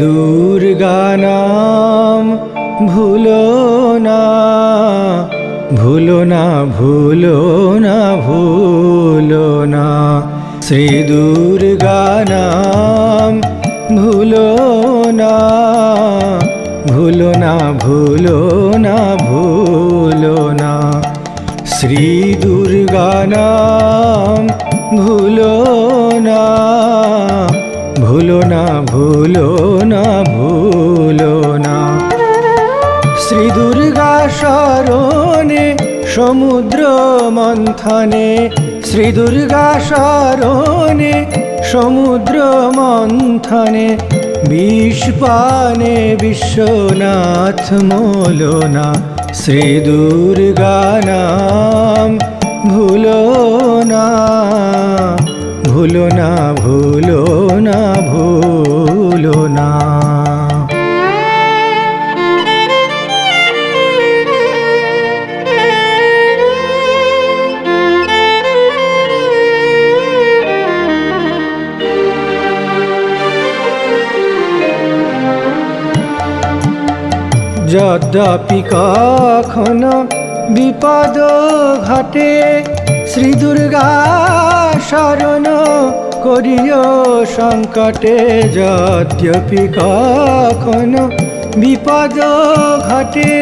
দুর্গা নাম ভুলো না ভুলো না ভুলো না ভুলো না। শ্রী দুর্গা নাম ভুলো না ভুলো না ভুলো না ভুলো না। শ্রী দুর্গা নাম ভুলো না ভুলো না ভুলো না। শ্রী দুর্গা শরণে, সমুদ্র মন্থনে। শ্রী দুর্গা শরণে, সমুদ্র মন্থনে। বিষপানে বিশ্বনাথ মোলনা। শ্রী দুর্গা নাম যদ্যপি কখনো বিপদ ঘটে শ্রী দুর্গা শরণ করিও সংকটে যদ্যপি কখনো বিপদ ঘটে,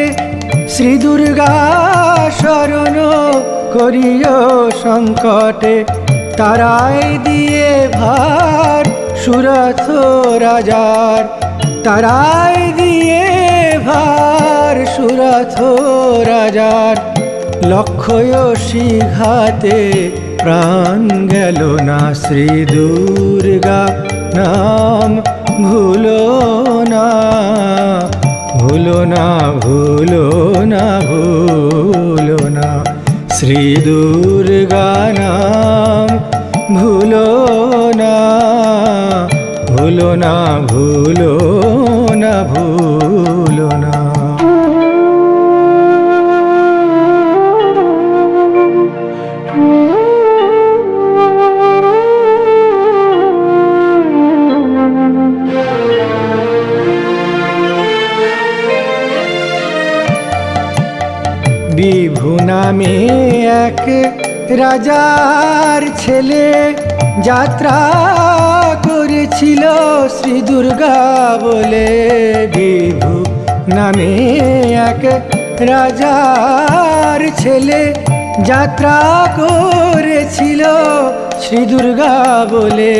শ্রী দুর্গা শরণ করিও সংকটে, তারাই দিয়ে ভার সুরথ রাজার, তারাই দিয়ে ভার সুরথ রাজার লক্ষ্যয়সী ঘাতে প্রাণ গেল না শ্রী দুর্গা, নাম ভুলো না ভুলো না ভুলো না ভুলো না। শ্রী দুর্গা, নাম ভুলো না ভুলো না, ভুলো বিভু নামে এক রাজার ছেলে যাত্রা করেছিল শ্রী দুর্গা বলে। বিভু নামে এক রাজার ছেলে যাত্রা করেছিল শ্রী দুর্গা বলে।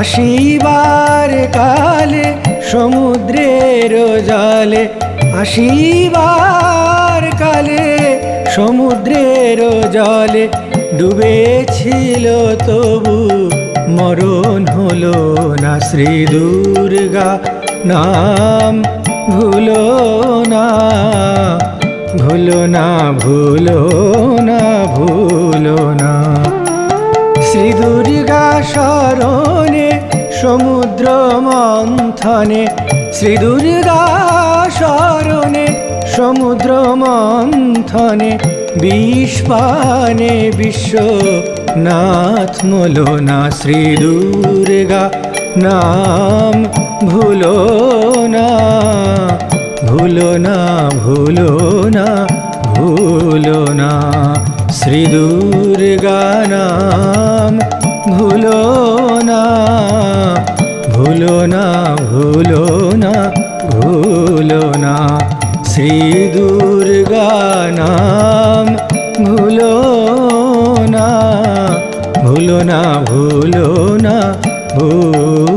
আসিবার কালে সমুদ্রের জলে আসিবার কালে সমুদ্রের জলে ডুবেছিল তবু মরণ হলো না। শ্রী দুর্গা নাম ভুলো না ভুলো না ভুলো না ভুলো না। শ্রী দুর্গা শরণে, সমুদ্র মন্থনে শ্রী দুর্গা শরণে সমুদ্র মন্থনে বিষপানে বিশ্ব নাথ মোলনা শ্রী দুর্গা নাম ভুলো না ভুলো না ভুলো না ভুলো না। শ্রী দুর্গা নাম ভুলো না ভুলো না ভুলো না ভুলো না। শ্রী দুর্গা নাম ভুলো না ভুলো না ভুলো না ভুলো